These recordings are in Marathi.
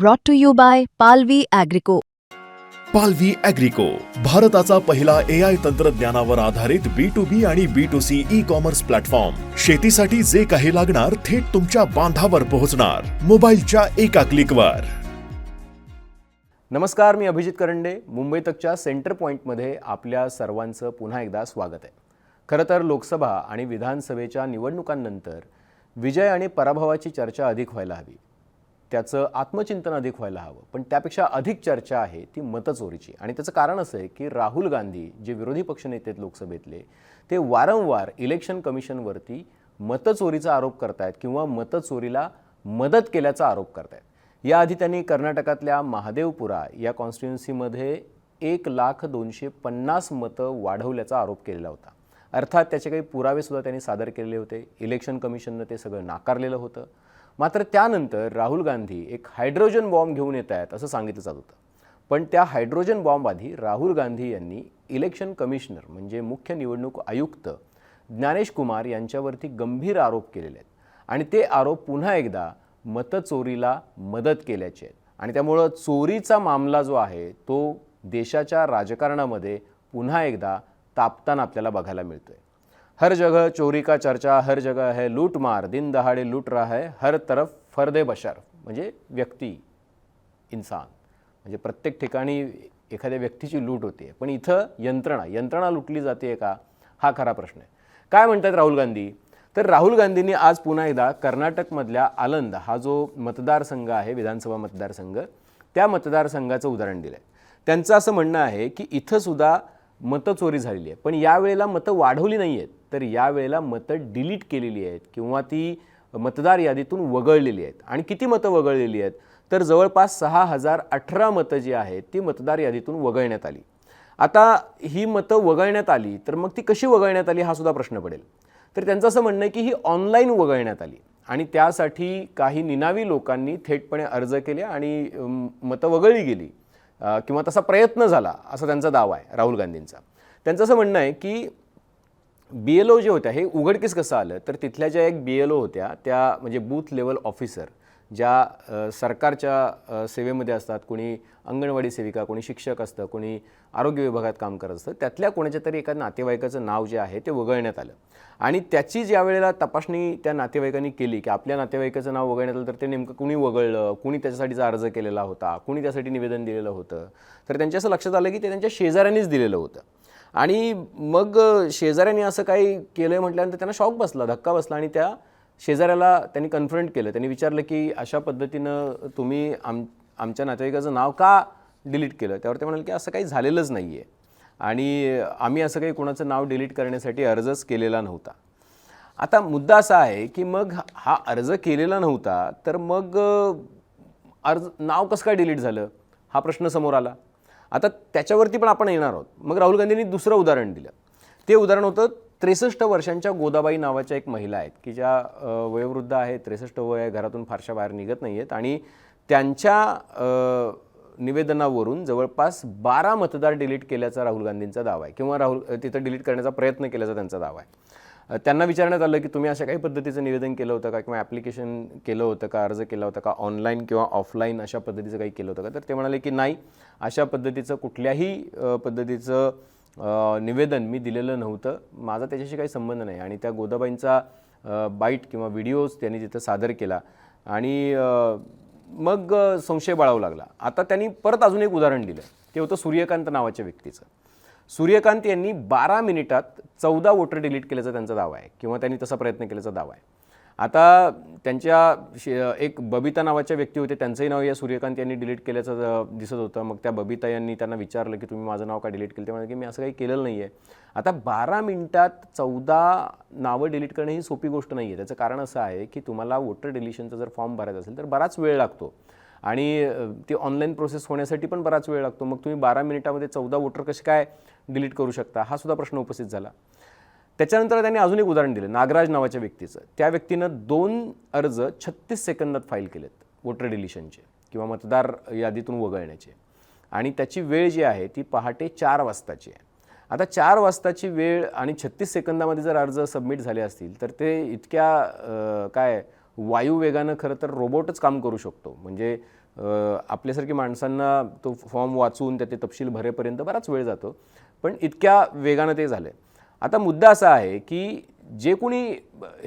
brought to you by Palvi Agrico. पालवी अॅग्रिको भारताचा पहिला ए आय तंत्रज्ञानावर आधारित बी टू बी आणि B two C e commerce platform शेतीसाठी जे काही लागणार थेट तुमच्या बांधावर पोहोचणार. मोबाईलच्या एका क्लिकवर नमस्कार मी अभिजित करंडे. मुंबई तकच्या सेंटर पॉईंटमध्ये आपल्या सर्वांचं पुन्हा एकदा स्वागत आहे. खरं तर लोकसभा आणि विधानसभेच्या निवडणुकांनंतर विजय आणि पराभवाची चर्चा अधिक व्हायला हवी. त्याचं आत्मचिंतन अधिक व्हायला हवं. पण त्यापेक्षा अधिक चर्चा आहे ती मतचोरीची. आणि त्याचं कारण असं आहे की राहुल गांधी जे विरोधी पक्षनेते आहेत लोकसभेतले ते वारंवार इलेक्शन कमिशनवरती मतचोरीचा आरोप करतायत किंवा मतचोरीला मदत केल्याचा आरोप करतायत. याआधी त्यांनी कर्नाटकातल्या महादेवपुरा या कॉन्स्टिट्युन्सीमध्ये एक लाख दोनशे पन्नास मतं वाढवल्याचा आरोप केलेला होता. अर्थात त्याचे काही पुरावेसुद्धा त्यांनी सादर केलेले होते. इलेक्शन कमिशननं ते सगळं नाकारलेलं होतं. मात्र त्यानंतर राहुल गांधी एक हायड्रोजन बॉम्ब घेऊन येत आहेत असं सांगितलं जात होतं. पण त्या हायड्रोजन बॉम्ब आधी राहुल गांधी यांनी इलेक्शन कमिशनर म्हणजे मुख्य निवडणूक आयुक्त ज्ञानेश कुमार यांच्यावरती गंभीर आरोप केलेले आहेत. आणि ते आरोप पुन्हा एकदा मतचोरीला मदत केल्याचे आहेत. आणि त्यामुळं चोरीचा मामला जो आहे तो देशाच्या राजकारणामध्ये पुन्हा एकदा तापताना आपल्याला बघायला मिळतोय. हर जगह चोरी का चर्चा हर जगह है लूट मार दिन दहाड़े लूट रहा है हर तरफ फर्दे बशर म्हणजे व्यक्ती इन्सान म्हणजे प्रत्येक ठिकाणी एखाद्या व्यक्तीची लूट होते. पण इथं यंत्रणा यंत्रणा लुटली जाते का? हा खरा प्रश्न आहे. काय म्हणतात राहुल गांधी? तर राहुल गांधींनी आज पुन्हा एकदा कर्नाटकमधल्या आलंद हा जो मतदारसंघ आहे विधानसभा मतदारसंघ त्या मतदारसंघाचं उदाहरण दिलं आहे त्यांचं असं म्हणणं आहे की इथंसुद्धा मतं चोरी झालेली आहे पण यावेळेला मतं वाढवली नाही आहेत. तर यावेळेला मतं डिलीट केलेली आहेत किंवा ती मतदार यादीतून वगळलेली आहेत. आणि किती मतं वगळलेली आहेत? तर जवळपास सहा हजार अठरा मतं जी आहेत ती मतदार यादीतून वगळण्यात आली. आता ही मतं वगळण्यात आली तर मग ती कशी वगळण्यात आली हा सुद्धा प्रश्न पडेल. तर त्यांचं असं म्हणणं आहे की ही ऑनलाईन वगळण्यात आली. आणि त्यासाठी काही निनावी लोकांनी थेटपणे अर्ज केले आणि मतं वगळली गेली. किंवा तसा प्रयत्न झाला असा त्यांचा दावा आहे राहुल गांधींचा. त्यांचं असं म्हणणं आहे की बी एल ओ जे होत्या हे उघडकीस कसं आलं? तर तिथल्या ज्या एक बी एल ओ होत्या त्या म्हणजे बूथ लेवल ऑफिसर ज्या सरकारच्या सेवेमध्ये असतात कोणी अंगणवाडी सेविका कोणी शिक्षक असतं कोणी आरोग्य विभागात काम करत असतं त्यातल्या कोणाच्या तरी एका नातेवाईकाचं नाव जे आहे ते वगळण्यात आलं. आणि त्याची ज्या वेळेला तपासणी त्या नातेवाईकांनी केली की आपल्या नातेवाईकाचं नाव वगळण्यात आलं तर ते नेमकं कुणी वगळलं कुणी त्याच्यासाठीचा अर्ज केलेला होता कुणी त्यासाठी निवेदन दिलेलं होतं तर त्यांच्या असं लक्षात आलं की ते त्यांच्या शेजाऱ्यांनीच दिलेलं होतं. आणि मग शेजाऱ्यांनी असं काही केलं आहे म्हटल्यानंतर त्यांना शॉक बसला धक्का बसला आणि त्या शेजाऱ्याला त्यांनी कन्फ्रंट केलं. त्यांनी विचारलं की अशा पद्धतीनं तुम्ही आम आमच्या नातेवाईकाचं नाव का डिलीट केलं? त्यावर ते म्हणाले की असं काही झालेलंच नाही आहे आणि आम्ही असं काही कोणाचं नाव डिलीट करण्यासाठी अर्जच केलेला नव्हता. आता मुद्दा असा आहे की मग हा अर्ज केलेला नव्हता तर मग अर्ज नाव कसं काय डिलीट झालं? हा प्रश्न समोर आला. आता त्याच्यावरती पण आपण येणार आहोत. मग राहुल गांधींनी दुसरं उदाहरण दिलं. ते उदाहरण होतं त्रेसष्ट वर्षांच्या गोदाबाई नावाच्या एक महिला आहेत की ज्या वयोवृद्ध आहेत त्रेसष्ट वय आहे घरातून फारशा बाहेर निघत नाही आहेत आणि त्यांच्या निवेदनावरून जवळपास बारा मतदार डिलीट केल्याचा राहुल गांधींचा दावा आहे किंवा राहुल तिथं डिलीट करण्याचा प्रयत्न केल्याचा त्यांचा दावा आहे. त्यांना विचारण्यात आलं की तुम्ही अशा काही पद्धतीचं निवेदन केलं होतं का किंवा ॲप्लिकेशन केलं होतं का अर्ज केला होता का ऑनलाईन किंवा ऑफलाईन अशा पद्धतीचं काही केलं होतं का? तर ते म्हणाले की नाही अशा पद्धतीचं कुठल्याही पद्धतीचं निवेदन मी दिलेलं नव्हतं. माझा त्याच्याशी काही संबंध नाही. आणि त्या गोदाबाईंचा बाईट किंवा व्हिडिओज त्यांनी तिथं सादर केला. आणि मग संशय बाळावू लागला. आता त्यांनी परत अजून एक उदाहरण दिलं. ते होतं सूर्यकांत नावाच्या व्यक्तीचं. सूर्यकांत यांनी बारा मिनिटात चौदा वोटर डिलीट केल्याचा त्यांचा दावा आहे. किंवा त्यांनी तसा प्रयत्न केल्याचा दावा आहे. आता त्यांच्या शे- एक बबिता नावाच्या व्यक्ती होते. त्यांचंही नाव या सूर्यकांत यांनी डिलीट केल्याचं दिसत होतं. मग त्या बबिता यांनी त्यांना विचारलं की तुम्ही माझं नाव का डिलीट केलं? ते म्हणाले की मी असं काही केलेलं नाही आहे आता बारा मिनिटात चौदा नावं डिलीट करणं ही सोपी गोष्ट नाही आहे त्याचं कारण असं आहे की तुम्हाला वोटर डिलिशनचा जर फॉर्म भरायचा असेल तर बराच वेळ लागतो. आणि ती ऑनलाईन प्रोसेस होण्यासाठी पण बराच वेळ लागतो. मग तुम्ही बारा मिनिटामध्ये चौदा वोटर कसे काय डिलीट करू शकता? हा सुद्धा प्रश्न उपस्थित झाला. त्याच्यानंतर त्यांनी अजून एक उदाहरण दिलं नागराज नावाच्या व्यक्तीचं. त्या व्यक्तीनं दोन अर्ज छत्तीस सेकंदात फाईल केलेत वोटर डिलिशनचे किंवा मतदार यादीतून वगळण्याचे. आणि त्याची वेळ जी आहे ती पहाटे चार वाजताची आहे. आता चार वाजताची वेळ आणि छत्तीस सेकंदामध्ये जर अर्ज सबमिट झाले असतील तर ते इतक्या काय वायुवेगानं खरं तर रोबोटच काम करू शकतो. म्हणजे आपल्यासारखी माणसांना तो फॉर्म वाचून त्याचे तपशील भरेपर्यंत बराच वेळ जातो. पण इतक्या वेगानं ते झालं आता मुद्दा असा आहे की जे कोणी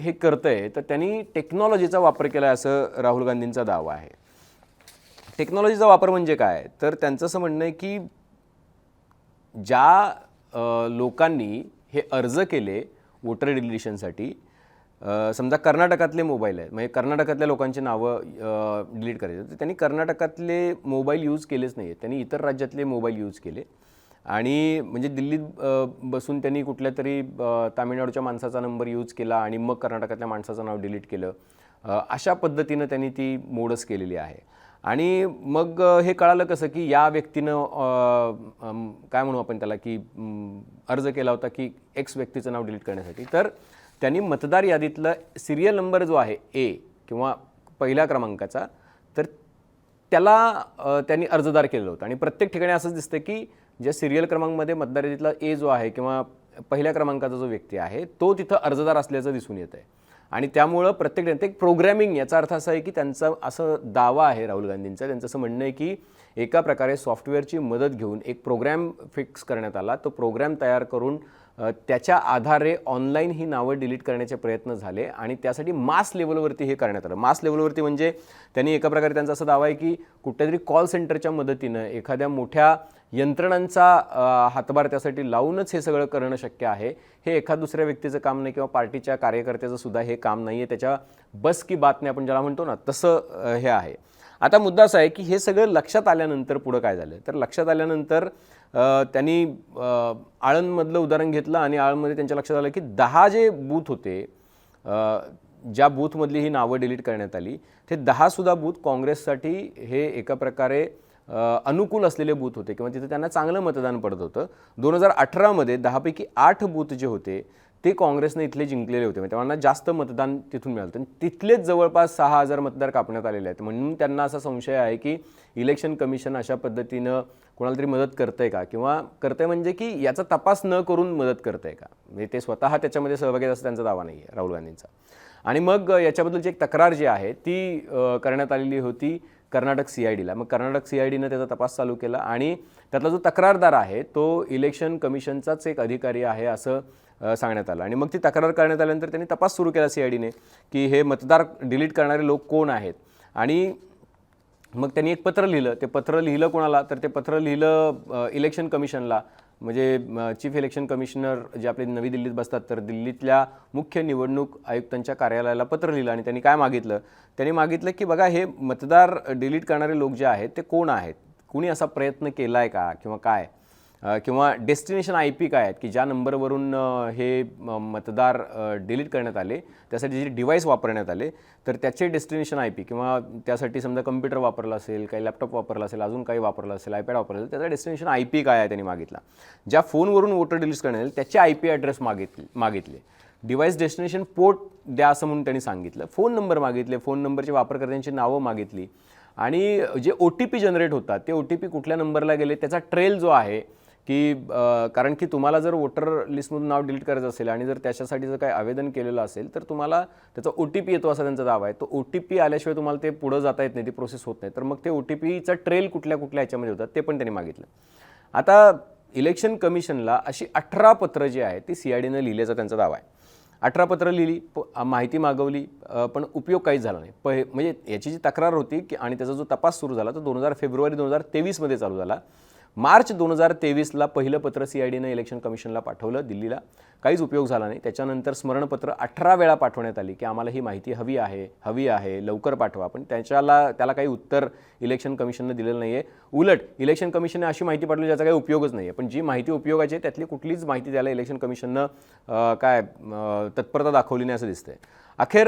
हे करतंय तर त्यांनी टेक्नॉलॉजीचा वापर केला आहे असं राहुल गांधींचा दावा आहे. टेक्नॉलॉजीचा वापर म्हणजे काय? तर त्यांचं असं म्हणणं आहे की ज्या लोकांनी हे अर्ज केले वोटर डिलिशनसाठी समजा कर्नाटकातले मोबाईल आहेत म्हणजे कर्नाटकातल्या लोकांची नावं डिलीट करायची. तर त्यांनी कर्नाटकातले मोबाईल यूज केलेच नाही आहेत त्यांनी इतर राज्यातले मोबाईल यूज केले. आणि म्हणजे दिल्लीत बसून त्यांनी कुठल्या तरी तामिळनाडूच्या माणसाचा नंबर यूज केला आणि मग कर्नाटकातल्या माणसाचं नाव डिलीट केलं अशा पद्धतीनं त्यांनी ती मोडस केलेली आहे. आणि मग हे कळालं कसं की या व्यक्तीनं काय म्हणू आपण त्याला की अर्ज केला होता की एक्स व्यक्तीचं नाव डिलीट करण्यासाठी. तर त्यांनी मतदार यादीतलं सिरियल नंबर जो आहे ए किंवा पहिल्या क्रमांकाचा तर त्याला त्यांनी अर्जदार केलेला होतं. आणि प्रत्येक ठिकाणी असंच दिसतं की ज्या सिरियल क्रमांकमध्ये मतदार यादीतला ए जो आहे किंवा पहिल्या क्रमांकाचा जो व्यक्ती आहे तो तिथं अर्जदार असल्याचं दिसून येत आहे आणि त्यामुळं प्रत्येक ते एक प्रोग्रॅमिंग याचा अर्थ असा आहे की त्यांचा असं दावा आहे राहुल गांधींचा त्यांचं असं म्हणणं आहे की एका प्रकारे सॉफ्टवेअरची मदत घेऊन एक प्रोग्रॅम फिक्स करण्यात आला तो प्रोग्रॅम तयार करून त्याच्या आधारे ऑनलाईन ही नावं डिलीट करण्याचे प्रयत्न झाले आणि त्यासाठी मास लेवलवरती हे करण्यात आलं. मास लेवलवरती म्हणजे त्यांनी एका प्रकारे त्यांचा असा दावा आहे की कुठल्यातरी कॉल सेंटरच्या मदतीनं एखाद्या मोठ्या यंत्रणांचा हातभार त्यासाठी लावूनच हे सगळं करणं शक्य आहे. हे एखाद दुसऱ्या व्यक्तीचं काम नाही किंवा पार्टीच्या कार्यकर्त्याचं सुद्धा हे काम नाही आहे त्याच्या बस की बात नाही आपण ज्याला म्हणतो ना तसं हे आहे. आता मुद्दा असा आहे की हे सगळं लक्षात आल्यानंतर पुढं काय झालं? तर लक्षात आल्यानंतर त्यांनी आळंदमधलं उदाहरण घेतलं आणि आळंदमध्ये त्यांच्या लक्षात आलं की दहा जे बूथ होते ज्या बूथमधली ही नावं डिलीट करण्यात आली ते दहासुद्धा बूथ काँग्रेससाठी हे एका प्रकारे अनुकूल असलेले बूथ होते किंवा तिथे त्यांना चांगलं मतदान पडत होतं. दोन हजार अठरामध्ये दहापैकी आठ बूथ जे होते ते काँग्रेसने इथले जिंकलेले होते. म्हणजे त्यांना जास्त मतदान तिथून मिळालं. आणि तिथलेच जवळपास सहा हजार मतदार कापण्यात आलेले आहेत. म्हणून त्यांना असा संशय आहे की इलेक्शन कमिशन अशा पद्धतीनं कोणाला तरी मदत करतंय का? किंवा करतंय म्हणजे की याचा तपास न करून मदत करतंय का? म्हणजे ते स्वतः त्याच्यामध्ये सहभागी असं त्यांचा दावा नाही आहे राहुल गांधींचा. आणि मग याच्याबद्दल याच्याबद्दलची एक तक्रार जी आहे ती करण्यात आलेली होती. कर्नाटक सी आय डीला मग कर्नाटक सी आय डीनं त्याचा तपास चालू केला आणि त्यातला जो तक्रारदार आहे तो इलेक्शन कमिशनचाच एक अधिकारी आहे असं सांगण्यात आलं. आणि मग ती तक्रार करण्यात आल्यानंतर त्यांनी तपास सुरू केला सी आय डीने की हे मतदार डिलीट करणारे लोक कोण आहेत? आणि मग त्यांनी एक पत्र लिहिलं. ते पत्र लिहिलं कोणाला? तर ते पत्र लिहिलं इलेक्शन कमिशनला. म्हणजे चीफ इलेक्शन कमिशनर जे आपले नवी दिल्लीत बसतात तर दिल्लीतल्या मुख्य निवडणूक आयुक्तांच्या कार्यालयाला पत्र लिहिलं आणि त्यांनी काय मागितलं? त्यांनी मागितलं की बघा हे मतदार डिलीट करणारे लोक जे आहेत ते कोण आहेत? कुणी असा प्रयत्न केला आहे का? किंवा काय? किंवा डेस्टिनेशन आय पी काय आहेत की ज्या नंबरवरून हे मतदार डिलीट करण्यात आले त्यासाठी जे डिव्हाइस वापरण्यात आले तर त्याचे डेस्टिनेशन आय पी किंवा त्यासाठी समजा कम्प्युटर वापरला असेल काही लॅपटॉप वापरला असेल अजून काही वापरलं असेल आयपॅड वापरला असेल त्याचा डेस्टिनेशन आय पी काय आहे त्यांनी मागितला. ज्या फोनवरून वोटर डिलीट करण्यात आले त्याचे आय पी ॲड्रेस मागितले मागितले. डिव्हाइस डेस्टिनेशन पोर्ट द्या असं म्हणून त्यांनी सांगितलं. फोन नंबर मागितले फोन नंबरचे वापरकर्त्यांची नावं मागितली. आणि जे ओ टी पी जनरेट होतात ते ओ टी पी कुठल्या नंबरला गेले त्याचा ट्रेल जो आहे की कारण की तुम्हाला जर वोटर लिस्टमधून नाव डिलीट करायचं असेल आणि जर त्याच्यासाठी जर काही आवेदन केलेलं असेल तर तुम्हाला त्याचा ओ टी पी येतो असा त्यांचा दावा आहे. तो ओ टी पी आल्याशिवाय तुम्हाला ते पुढं जाता येत नाही ती प्रोसेस होत नाही. तर मग ते ओ टी पीचा ट्रेल कुठल्या कुठल्या ह्याच्यामध्ये होतात ते पण त्यांनी मागितलं. आता इलेक्शन कमिशनला अशी अठरा पत्र जी आहेत ती सी आय डीनं लिहिल्याचा त्यांचा दावा आहे. अठरा पत्र लिहिली प- माहिती मागवली पण उपयोग काहीच झाला नाही. प म्हणजे याची जी तक्रार होती की आणि त्याचा जो तपास सुरू झाला तो दोन हजार फेब्रुवारी दोन हजार तेवीसमध्ये चालू झाला. मार्च दोन हजार तेवीसला पहिलं पत्र सी आय डीनं इलेक्शन कमिशनला पाठवलं दिल्लीला. काहीच उपयोग झाला नाही. त्याच्यानंतर स्मरणपत्र अठरा वेळा पाठवण्यात आली की आम्हाला ही माहिती हवी आहे हवी आहे लवकर पाठवा. पण त्याच्याला त्याला काही उत्तर इलेक्शन कमिशननं दिलेलं नाही आहे उलट इलेक्शन कमिशनने अशी माहिती पाठवली ज्याचा काही उपयोगच नाही आहे पण जी माहिती उपयोगाची आहे त्यातली कुठलीच माहिती द्यायला इलेक्शन कमिशननं काय तत्परता दाखवली नाही असं दिसतंय. अखेर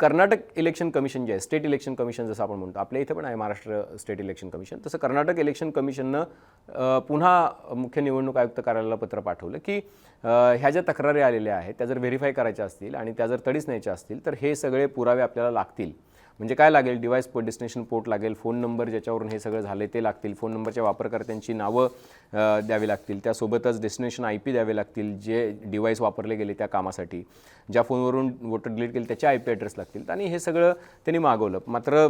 कर्नाटक इलेक्शन कमिशन जे आहे स्टेट इलेक्शन कमिशन जसं आपण म्हणतो आपल्या इथं पण आहे महाराष्ट्र स्टेट इलेक्शन कमिशन. तसं कर्नाटक इलेक्शन कमिशननं पुन्हा मुख्य निवडणूक आयुक्त कार्यालयाला पत्र पाठवलं की ह्या ज्या तक्रारी आलेल्या आहेत त्या जर व्हेरीफाय करायच्या असतील आणि त्या जर तडीच न्यायच्या असतील तर हे सगळे पुरावे आपल्याला लागतील. म्हणजे काय लागेल? डिव्हाइस डेस्टिनेशन पोर्ट लागेल फोन नंबर ज्याच्यावरून हे सगळं झालं ते लागतील. फोन नंबरच्या वापरकर्त्यांची नावं द्यावी लागतील. त्यासोबतच डेस्टिनेशन आय पी द्यावे लागतील जे डिव्हाइस वापरले गेले त्या कामासाठी. ज्या फोनवरून वोटर डिलीट केले त्याचे आय पी ॲड्रेस लागतील. आणि हे सगळं त्यांनी मागवलं. मात्र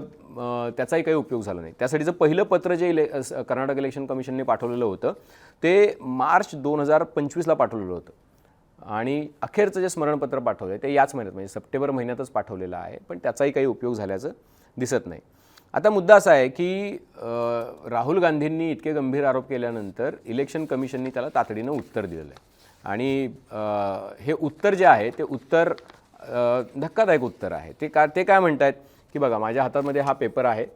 त्याचाही काही उपयोग झाला नाही. त्यासाठीचं पहिलं पत्र जे इले कर्नाटक इलेक्शन कमिशनने पाठवलेलं होतं ते मार्च दोन हजार पंचवीसला पाठवलेलं होतं. आणि अखेरचं जे स्मरणपत्र पाठवलं आहे ते याच महिन्यात म्हणजे सप्टेंबर महिन्यातच पाठवलेलं आहे पण त्याचाही काही उपयोग झाल्याचं दिसत नाही. आता मुद्दा असा आहे की राहुल गांधींनी इतके गंभीर आरोप केल्यानंतर इलेक्शन कमिशननी त्याला तातडीनं उत्तर दिलेलं आहे. आणि हे उत्तर जे आहे ते उत्तर धक्कादायक उत्तर आहे. ते का ते काय म्हणत आहेत की बघा माझ्या हातामध्ये हा पेपर आहे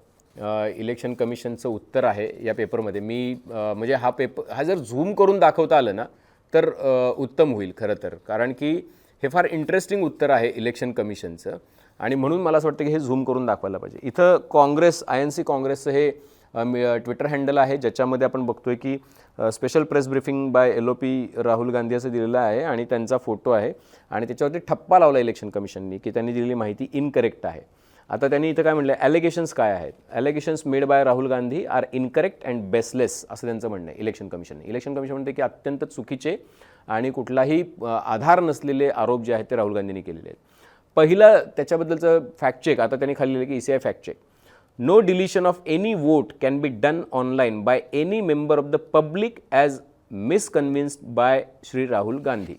इलेक्शन कमिशनचं उत्तर आहे या पेपरमध्ये. मी म्हणजे हा पेपर हा जर झूम करून दाखवता आलं ना तर उत्तम होईल खरं तर. कारण की हे फार इंटरेस्टिंग उत्तर आहे इलेक्शन कमिशनचं आणि म्हणून मला असं वाटतं की हे झूम करून दाखवायला पाहिजे. इथं काँग्रेस आय एन सी काँग्रेसचं हे मी- ट्विटर हँडल आहे ज्याच्यामध्ये आपण बघतोय की special press briefing by L O P Rahul Gandhi असं दिलेलं आहे आणि त्यांचा फोटो आहे. आणि त्याच्यावरती ठप्पा लावला इलेक्शन कमिशननी की त्यांनी दिलेली माहिती इनकरेक्ट आहे. आता त्यांनी इथं काय म्हटलं ॲलिगेशन्स काय आहेत? Allegations made by Rahul Gandhi are incorrect and baseless असं त्यांचं म्हणणं आहे इलेक्शन कमिशनने इलेक्शन कमिशन म्हणते की अत्यंत चुकीचे आणि कुठलाही आधार नसलेले आरोप जे आहेत ते राहुल गांधींनी केलेले आहेत. पहिलं त्याच्याबद्दलचं फॅक्ट चेक आता त्यांनी खाल्लेलं की E C I fact check no deletion of any vote can be done online by any member of the public as misconvinced by Shri Rahul Gandhi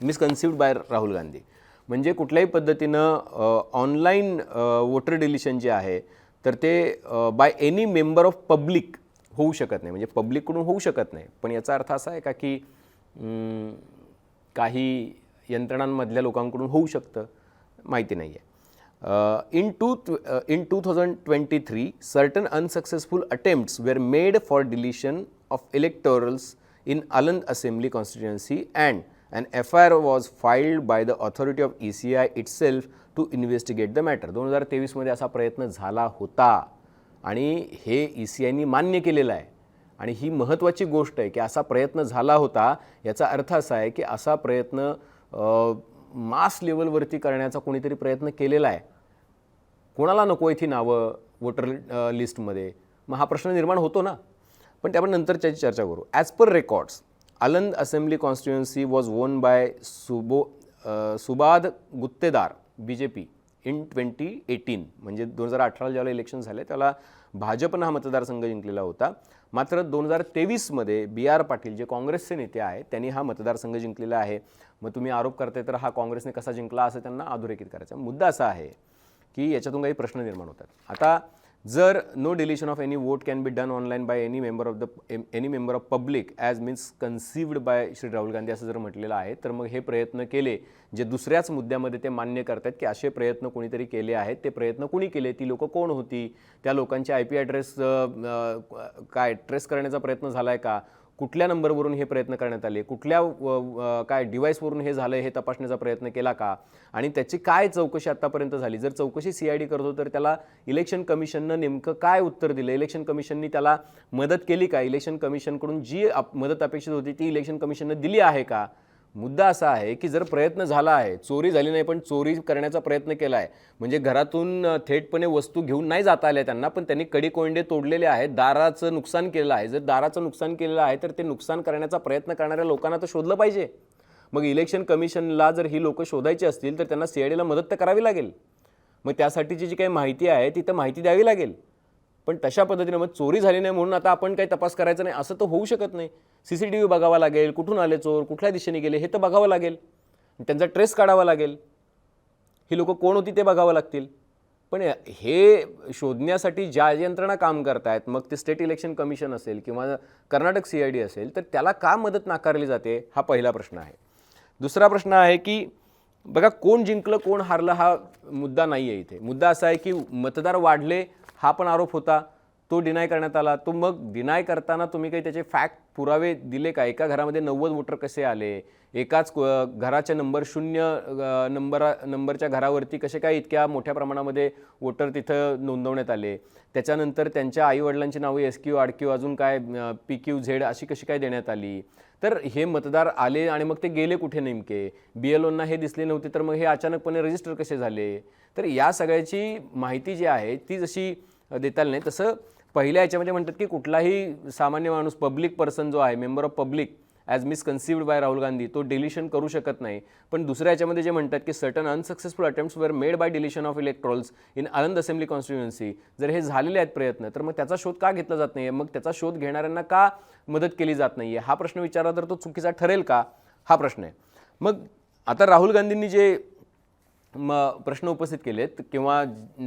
misconceived by Rahul Gandhi म्हणजे कुठल्याही पद्धतीनं ऑनलाईन वोटर डिलिशन जे आहे तर ते by any member of public होऊ शकत नाही. म्हणजे पब्लिककडून होऊ शकत नाही. पण याचा अर्थ असा आहे का की काही यंत्रणांमधल्या लोकांकडून होऊ शकतं? माहिती नाही आहे in two in two thousand twenty three certain unsuccessful attempts were made for deletion of electorals in Aland assembly constituency and an FIR was filed by the authority of ECI itself to investigate the matter. दोन हजार तेवीसमध्ये असा प्रयत्न झाला होता. आणि हे ई सी आयनी मान्य केलेलं आहे. आणि ही महत्त्वाची गोष्ट आहे की असा प्रयत्न झाला होता. याचा अर्थ असा आहे की असा प्रयत्न मास लेवलवरती करण्याचा कोणीतरी प्रयत्न केलेला आहे. कोणाला नको आहे ती नावं वोटर लिस्टमध्ये? मग हा प्रश्न निर्माण होतो ना. पण त्यापण आपण नंतर त्याची चर्चा करू. As per records Aland assembly constituency was won by सुबो uh, सुबाद Guttedar B J P in twenty eighteen म्हणजे दोन हजार अठराला ज्यावेळेला इलेक्शन झाले त्याला भाजपनं हा मतदारसंघ जिंकलेला होता. मात्र दोन हजार तेवीसमध्ये बी आर पाटील जे काँग्रेसचे नेते आहेत त्यांनी हा मतदारसंघ जिंकलेला आहे. मग तुम्ही आरोप करताय तर हा काँग्रेसने कसा जिंकला असं त्यांना अधोरेखित करायचा. मुद्दा असा आहे की याच्यातून काही प्रश्न निर्माण होतात. आता जर no deletion of any vote can be done online by any member of the any member of public as means conceived by Shri Rahul Gandhi असं जर म्हटलेलं आहे तर मग हे प्रयत्न केले जे दुसऱ्याच मुद्द्यामध्ये ते मान्य करतात की असे प्रयत्न कोणीतरी केले आहेत ते प्रयत्न कोणी केले ती लोकं कोण होती त्या लोकांचे आय पी ॲड्रेस काय ट्रेस करण्याचा प्रयत्न झाला आहे का? कुठल्या नंबरवरून हे प्रयत्न करण्यात आले? कुठल्या व- काय डिव्हाइसवरून हे झालं हे तपासण्याचा प्रयत्न केला का? आणि त्याची काय चौकशी आत्तापर्यंत झाली? जर चौकशी सी आय डी करतो तर त्याला इलेक्शन कमिशननं नेमकं काय उत्तर दिलं? इलेक्शन कमिशननी त्याला मदत केली का? इलेक्शन कमिशनकडून जी अप- मदत अपेक्षित होती ती इलेक्शन कमिशननं दिली आहे का? मुद्दा असा आहे की जर प्रयत्न झाला आहे चोरी झाली नाही पण चोरी करण्याचा प्रयत्न केला आहे म्हणजे घरातून थेटपणे वस्तू घेऊन नाही जाता आल्या त्यांना पण त्यांनी कडी कोंडे तोडलेले आहेत दाराचं नुकसान केलेलं आहे. जर दाराचं नुकसान केलेलं आहे तर ते नुकसान करण्याचा प्रयत्न करणाऱ्या लोकांना तर शोधलं पाहिजे. मग इलेक्शन कमिशनला जर ही लोकं शोधायची असतील तर त्यांना सी आय डीला मदत तर करावी लागेल. मग त्यासाठीची जी काही माहिती आहे ती तर माहिती द्यावी लागेल. पण तशा पद्धतीने मग चोरी झाली नाही म्हणून आता आपण काही तपास करायचा नाही असं तर होऊ शकत नाही. सी सी टी व्ही बघावा लागेल कुठून आले चोर कुठल्या दिशेने गेले हे तर बघावं लागेल. त्यांचा ट्रेस काढावा लागेल. ही लोकं कोण होती ते बघावं लागतील. पण हे शोधण्यासाठी ज्या यंत्रणा काम करतायत मग ते स्टेट इलेक्शन कमिशन असेल किंवा कर्नाटक सी आय डी असेल तर त्याला का मदत नाकारली जाते हा पहिला प्रश्न आहे. दुसरा प्रश्न आहे की बघा कोण जिंकलं कोण हारलं हा मुद्दा नाही आहे इथे. मुद्दा असा आहे की मतदार वाढले हा पण आरोप होता. तो डिनाय करण्यात आला. तो मग डिनाय करताना तुम्ही काही त्याचे फॅक्ट पुरावे दिले का? एका घरामध्ये नव्वद वोटर कसे आले? एकाच घराच्या नंबर शून्य नंबरा नंबरच्या घरावरती कसे काय इतक्या मोठ्या प्रमाणामध्ये वोटर तिथं नोंदवण्यात आले? त्याच्यानंतर त्यांच्या आईवडिलांची नावं एस क्यू आड क्यू अजून काय पी क्यू झेड अशी कशी काय देण्यात आली? तर हे मतदार आले आणि मग ते गेले कुठे नेमके? बी एल ओंना हे दिसले नव्हते तर मग हे अचानकपणे रजिस्टर कसे झाले? तर या सगळ्याची माहिती जी आहे ती जशी देता आलं नाही. तसं पहिल्या याच्यामध्ये म्हणतात की कुठलाही सामान्य माणूस पब्लिक पर्सन जो आहे member of public as misconceived by Rahul Gandhi तो डिलिशन करू शकत नाही. पण दुसऱ्या याच्यामध्ये जे म्हणतात की certain unsuccessful attempts were made by deletion of electorals in Anand assembly constituency जर हे झालेले आहेत प्रयत्न तर मग त्याचा शोध का घेतला जात नाही मग त्याचा शोध घेणाऱ्यांना का मदत केली जात नाही हा प्रश्न विचारला तर तो चुकीचा ठरेल का? हा प्रश्न आहे. मग आता राहुल गांधींनी जे म प्रश्न उपस्थित केलेत किंवा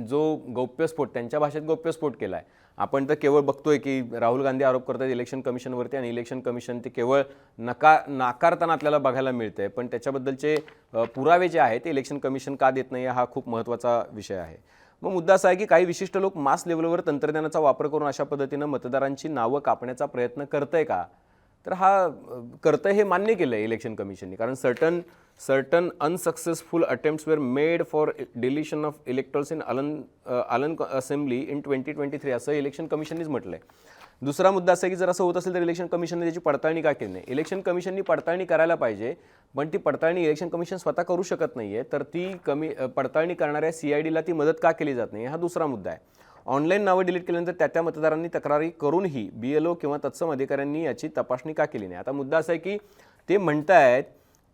जो गौप्यस्फोट त्यांच्या भाषेत गौप्यस्फोट केला आहे आपण तर केवळ बघतोय की राहुल गांधी आरोप करतात इलेक्शन कमिशनवरती आणि इलेक्शन कमिशन ते केवळ नका नाकारताना आपल्याला बघायला मिळतंय. पण त्याच्याबद्दलचे पुरावे जे आहेत ते इलेक्शन कमिशन का देत नाही हा खूप महत्त्वाचा विषय आहे. मग मुद्दा असा आहे की काही विशिष्ट लोक मास लेवलवर तंत्रज्ञानाचा वापर करून अशा पद्धतीनं मतदारांची नावं कापण्याचा प्रयत्न करतंय का? तर हा करतं हे मान्य केलं आहे इलेक्शन कमिशनने कारण certain certain unsuccessful attempts were made for deletion of electors in Aland Aland assembly in twenty twenty three असं इलेक्शन कमिशननीच म्हटलं आहे दुसरा मुद्दा असा की जर असं होत असेल तर इलेक्शन कमिशनने त्याची पडताळणी का केली नाही? इलेक्शन कमिशननी पडताळणी करायला पाहिजे पण ती पडताळणी इलेक्शन कमिशन स्वतः करू शकत नाही आहे तर ती कमी पडताळणी करणाऱ्या सी आय डीला ती मदत का केली जात नाही? हा दुसरा मुद्दा आहे. ऑनलाईन नावं डिलीट केल्यानंतर त्या त्या मतदारांनी तक्रारी करूनही बी एल ओ किंवा तत्सम अधिकाऱ्यांनी याची तपासणी का केली नाही? आता मुद्दा असा आहे की ते म्हणतायत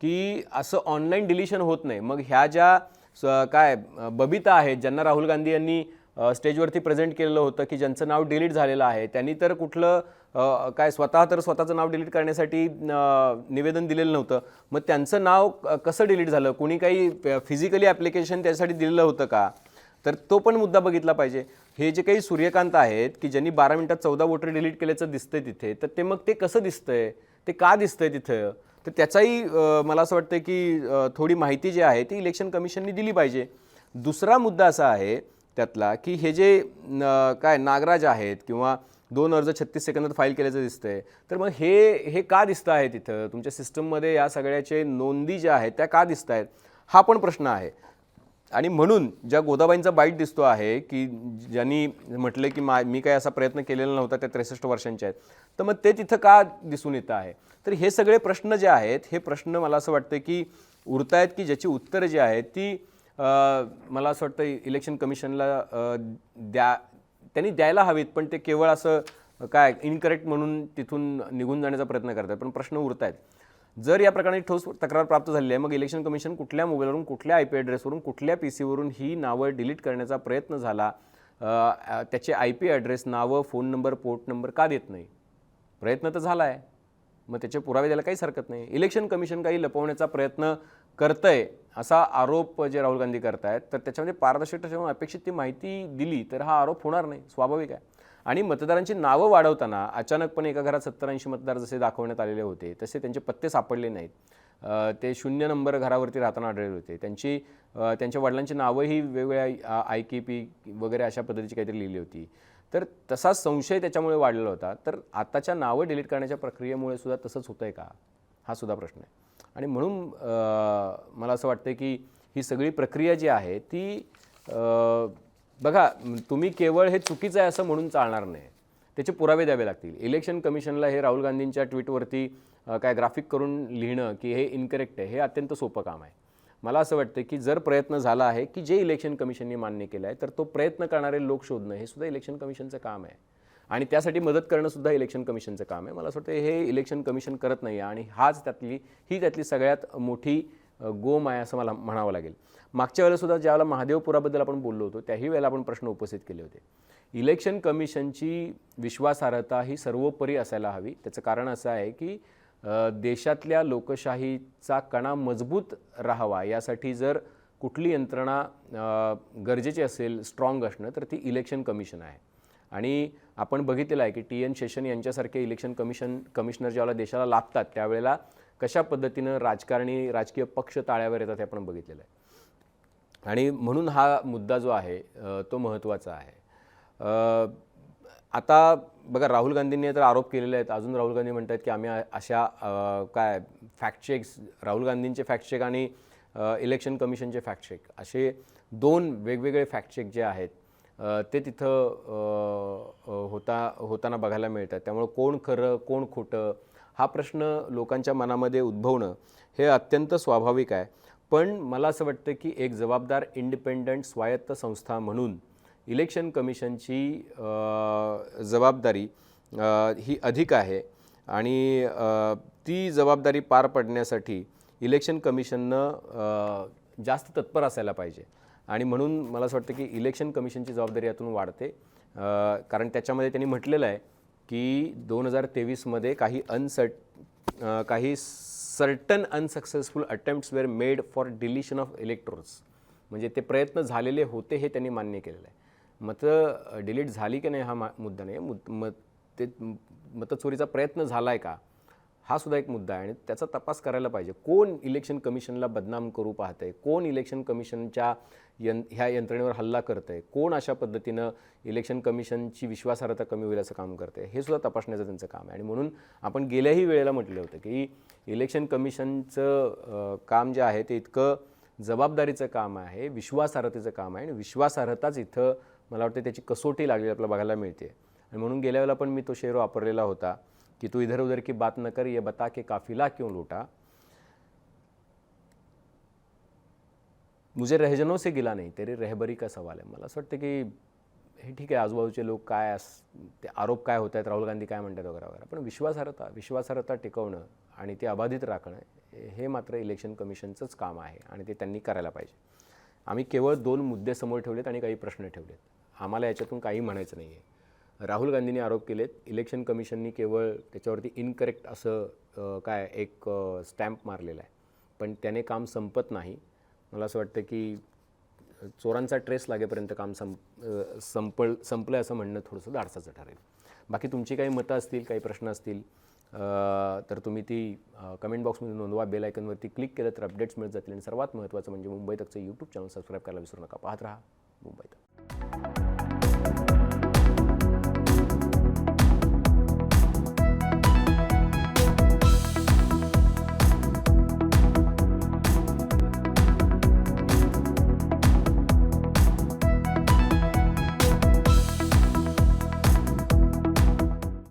की असं ऑनलाईन डिलिशन होत नाही. मग ह्या ज्या स- काय बबिता आहेत ज्यांना राहुल गांधी यांनी स्टेजवरती प्रेझेंट केलेलं होतं की ज्यांचं नाव डिलीट झालेलं आहे त्यांनी तर कुठलं काय स्वतः तर स्वतःचं नाव डिलीट करण्यासाठी निवेदन दिलेलं नव्हतं. मग त्यांचं नाव कसं डिलीट झालं? कोणी काही फिजिकली ॲप्लिकेशन त्यासाठी दिलेलं होतं का? तर तो पण मुद्दा बघितला पाहिजे. हे जे काही सूर्यकांत आहेत की ज्यांनी बारा मिनिटात चौदा वोटर डिलीट केल्याचं दिसतंय तिथे तर ते मग ते कसं दिसतंय? ते का दिसतंय तिथं? तर त्याचाही मला असं वाटतं की थोडी माहिती जी आहे ती इलेक्शन कमिशननी दिली पाहिजे. दुसरा मुद्दा असा आहे त्यातला की हे जे काय नागराज आहेत किंवा दोन अर्ज छत्तीस सेकंदात फाईल केल्याचं दिसतंय तर मग हे हे का दिसतं आहे तिथं? तुमच्या सिस्टममध्ये या सगळ्याचे नोंदी ज्या आहेत त्या का दिसत आहेत हा पण प्रश्न आहे. आणि म्हणून ज्या गोदाबाईंचा बाईट दिसतो आहे की ज्यांनी म्हटलं की मा मी काय असा प्रयत्न केलेला नव्हता त्या त्रेसष्ट वर्षांच्या आहेत तर मग ते तिथं का दिसून येतं आहे? तर हे सगळे प्रश्न जे आहेत हे प्रश्न मला असं वाटतं की उरतायत की ज्याची उत्तरं जी आहेत ती मला असं वाटतं इलेक्शन कमिशनला द्या त्यांनी द्यायला हवीत पण ते केवळ असं काय इनकरेक्ट म्हणून तिथून निघून जाण्याचा प्रयत्न करतात पण प्रश्न उरत आहेत जर या प्रकरणी ठोस तक्रार प्राप्त झालेली आहे मग इलेक्शन कमिशन कुठल्या मोबाईलवरून कुठल्या आय पी ॲड्रेसवरून कुठल्या पी सीवरून ही नावं डिलीट करण्याचा प्रयत्न झाला त्याचे आय पी ॲड्रेस नावं फोन नंबर पोर्ट नंबर का देत नाही? प्रयत्न तर झाला आहे मग त्याचे पुरावे द्यायला काहीच हरकत नाही. इलेक्शन कमिशन काही लपवण्याचा प्रयत्न करतंय असा आरोप जे राहुल गांधी करतायत तर त्याच्यामध्ये पारदर्शकता ठेवून अपेक्षित ती माहिती दिली तर हा आरोप होणार नाही. स्वाभाविक आहे. आणि मतदारांची नावं वाढवताना अचानकपणे एका घरात सत्तर ऐंशी मतदार जसे दाखवण्यात आलेले होते तसे त्यांचे पत्ते सापडले नाहीत. ते शून्य नंबर घरावरती राहताना आढळले होते. त्यांची त्यांच्या वडिलांची नावंही वेगवेगळ्या आय के पी वगैरे अशा पद्धतीची काहीतरी लिहिली होती. तर तसा संशय त्याच्यामुळे वाढलेला होता. तर आताच्या नावं डिलीट करण्याच्या प्रक्रियेमुळे सुद्धा तसंच होतं आहे का? हा सुद्धा प्रश्न आहे. आणि म्हणून मला असं वाटतं की ही सगळी प्रक्रिया जी आहे ती बघा तुम्ही केवळ हे चुकीचं आहे असं म्हणून चालणार नाही. त्याचे पुरावे द्यावे लागतील. इलेक्शन कमिशनला हे राहुल गांधींच्या ट्विटवरती काय ग्राफिक करून लिहिणं की हे इनकरेक्ट आहे हे अत्यंत सोपं काम आहे. मला असं वाटतं की जर प्रयत्न झाला आहे की जे इलेक्शन कमिशनने मान्य केलं आहे तर तो प्रयत्न करणारे लोक शोधणं हे सुद्धा इलेक्शन कमिशनचं काम आहे. आणि त्यासाठी मदत करणं सुद्धा इलेक्शन कमिशनचं काम आहे. मला असं वाटतं हे इलेक्शन कमिशन करत नाही आहे आणि हाच त्यातली ही त्यातली सगळ्यात मोठी गोमाया असं मला म्हणावं लागेल. मागच्या वेळेलासुद्धा ज्यावेळेला महादेवपुराबद्दल आपण बोललो होतो त्याही वेळेला आपण प्रश्न उपस्थित केले होते. इलेक्शन कमिशनची विश्वासार्हता ही सर्वोपरी असायला हवी. त्याचं कारण असं आहे की देशातल्या लोकशाहीचा कणा मजबूत राहावा यासाठी जर कुठली यंत्रणा गरजेची असेल स्ट्रॉंग असणं तर ती इलेक्शन कमिशन आहे. आणि आपण बघितलेलं आहे की टी एन शेषन यांच्यासारखे इलेक्शन कमिशन कमिशनर ज्यावेळेला देशाला लाभतात त्यावेळेला कशा पद्धतीनं राजकारणी राजकीय पक्ष ताळ्यावर येतात हे आपण बघितलेलं आहे. आणि म्हणून हा मुद्दा जो आहे तो महत्त्वाचा आहे. आता बघा राहुल गांधींनी तर आरोप केलेले आहेत. अजून राहुल गांधी म्हणतात की आम्ही अशा काय फॅक्ट चेक्स राहुल गांधींचे फॅक्ट चेक आणि इलेक्शन कमिशनचे फॅक्ट चेक असे दोन वेगवेगळे फॅक्ट चेक जे आहेत ते तिथं होता होताना बघायला मिळतात. त्यामुळं कोण खरं कोण खोटं हा प्रश्न लोकांच्या मनामध्ये उद्भवणं हे अत्यंत स्वाभाविक आहे. पण मला असं वाटतं की एक जबाबदार इंडिपेंडंट स्वायत्त संस्था म्हणून इलेक्शन कमिशनची जबाबदारी ही अधिक आहे. आणि ती जबाबदारी पार पडण्यासाठी इलेक्शन कमिशननं जास्त तत्पर असायला पाहिजे. आणि म्हणून मला असं वाटतं की इलेक्शन कमिशनची जबाबदारी यातून वाढते. कारण त्याच्यामध्ये त्यांनी म्हटलेलं आहे की दोन हजार तेवीसमध्ये काही अनसट काही certain unsuccessful attempts were made for deletion of electrons म्हणजे ते प्रयत्न झालेले होते हे त्यांनी मान्य केलेलं आहे. मतं डिलीट झाली की नाही हा मा मुद्दा नाही मुद मत ते मतचोरीचा प्रयत्न झाला आहे का? हा सुद्धा एक मुद्दा आहे आणि त्याचा तपास करायला पाहिजे. कोण इलेक्शन कमिशनला बदनाम करू पाहतंय? कोण इलेक्शन कमिशनच्या यं ह्या यंत्रणेवर हल्ला करतंय? कोण अशा पद्धतीनं इलेक्शन कमिशनची विश्वासार्हता कमी होईल असं काम करते हे सुद्धा तपासण्याचं त्यांचं काम आहे. आणि म्हणून आपण गेल्याही वेळेला म्हटलं होतं की इलेक्शन कमिशनचं काम जे आहे ते इतकं जबाबदारीचं काम आहे विश्वासार्हतेचं काम आहे आणि विश्वासार्हताच इथं मला वाटतं त्याची कसोटी लागली आपल्याला बघायला मिळते आणि म्हणून गेल्या वेळेला पण मी तो शेर वापरलेला होता. की तू इधर उधर की बात न कर ये बता के काफिला क्यों लूटा? मुझे रहजनों से गिला नाही तेरे रहबरी का सवाल आहे मला असं वाटतं की हे ठीक आहे आजूबाजूचे लोक काय अस ते आरोप काय होत आहेत राहुल गांधी काय म्हणतात वगैरे वगैरे. पण विश्वासार्हता विश्वासार्हता टिकवणं आणि ते अबाधित राखणं हे- हे मात्र इलेक्शन कमिशनचंच काम आहे आणि ते त्यांनी करायला पाहिजे. आम्ही केवळ दोन मुद्दे समोर ठेवलेत आणि काही प्रश्न ठेवलेत. आम्हाला याच्यातून काही म्हणायचं नाही आहे राहुल गांधींनी आरोप केलेत इलेक्शन कमिशननी केवळ त्याच्यावरती इनकरेक्ट असं काय एक स्टॅम्प मारलेला आहे. पण त्याने काम संपत नाही. मला असं वाटतं की चोरांचा ट्रेस लागेपर्यंत काम संप अ, संपल संपलं असं म्हणणं थोडंसं धाडसाचं ठरेल. बाकी तुमची काही मतं असतील काही प्रश्न असतील तर तुम्ही ती कमेंट बॉक्समध्ये नोंदवा. बेल आयकनवरती क्लिक केलं तर अपडेट्स मिळत जातील. आणि सर्वात महत्त्वाचं म्हणजे मुंबई तकचं यूट्यूब चॅनल सबस्क्राईब करायला विसरू नका. पाहत राहा मुंबई तक.